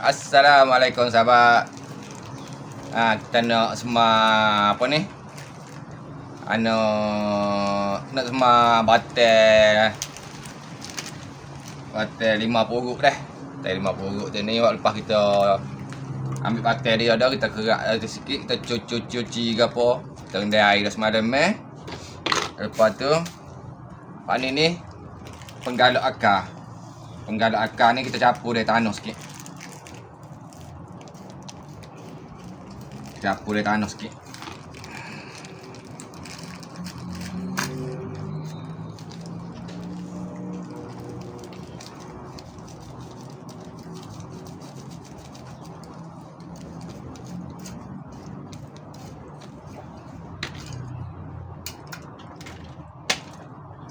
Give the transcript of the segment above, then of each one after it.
Assalamualaikum sahabat. Ha, kita nak semua apa ni? Ano nak semua batel. Batel lima puruk dah. Batel lima puruk tu ni waktu lepas kita ambil batel dia dah kita kerak dia sikit kita cuci-cuci ke apa. Kita rendam air dah semalam eh. Lepas tu Pak ni penggalak akar. Penggalak akar ni kita capur dia tanah sikit. Capur dia tanah sikit.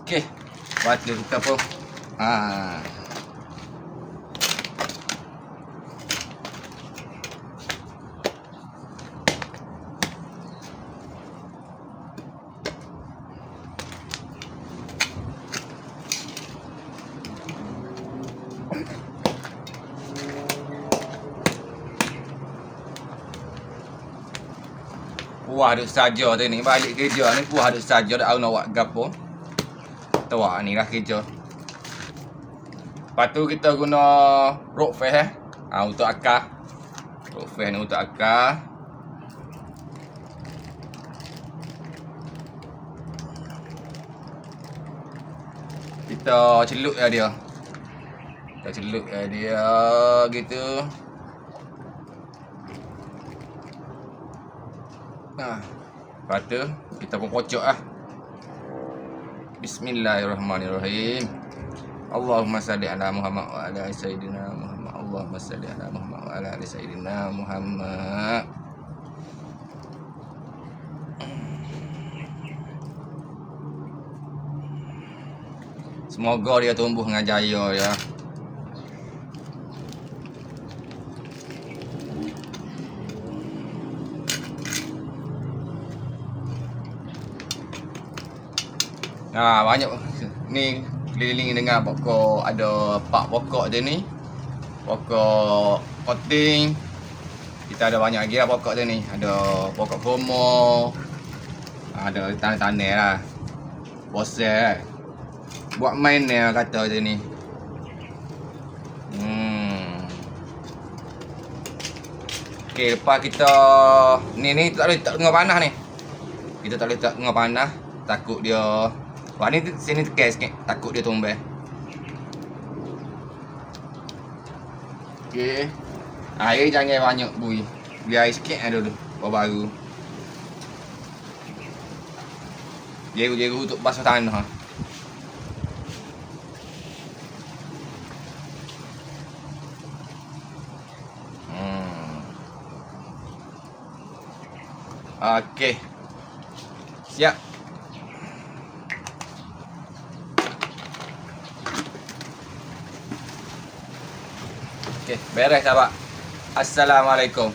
Okey. Batu kita pun. Ha. Puah duk saja tu ni balik kerja ni puah duk saja tahu nak buat gapo. Tua ni lah kerja. Lepas tu kita guna rope face eh. Ha, untuk akar. Rope face ni untuk akar. Kita celup ya dia. Kita celup ya dia gitu. Nah. Tu kita pun kocok lah. Bismillahirrahmanirrahim. Allahumma salli ala Muhammad wa ala sayyidina Muhammad. Allahumma salli ala Muhammad wa ala sayyidina Muhammad. Semoga dia tumbuh dengan jaya ya. Ha, banyak ni keliling dengan pokok ada empat pokok je ni. Pokok koting. Kita ada banyak lagi lah pokok je ni. Ada pokok kurma. Ada tanah-tanah lah. Bosel. Buat main ni lah kata je ni. Hmm. Okey, lepas kita ni ni tak boleh tak tengah panah ni. Kita tak boleh tak tengah panah. Takut dia Wah ni sini tekan sikit. Takut dia tumbang. Okey. Air jangan banyak bui. Biar air sikit ada dulu. Baru-baru. Jeru-jeru untuk basuh tanah. Hmm. Okey. Siap. Okey, beres sahabat. Assalamualaikum.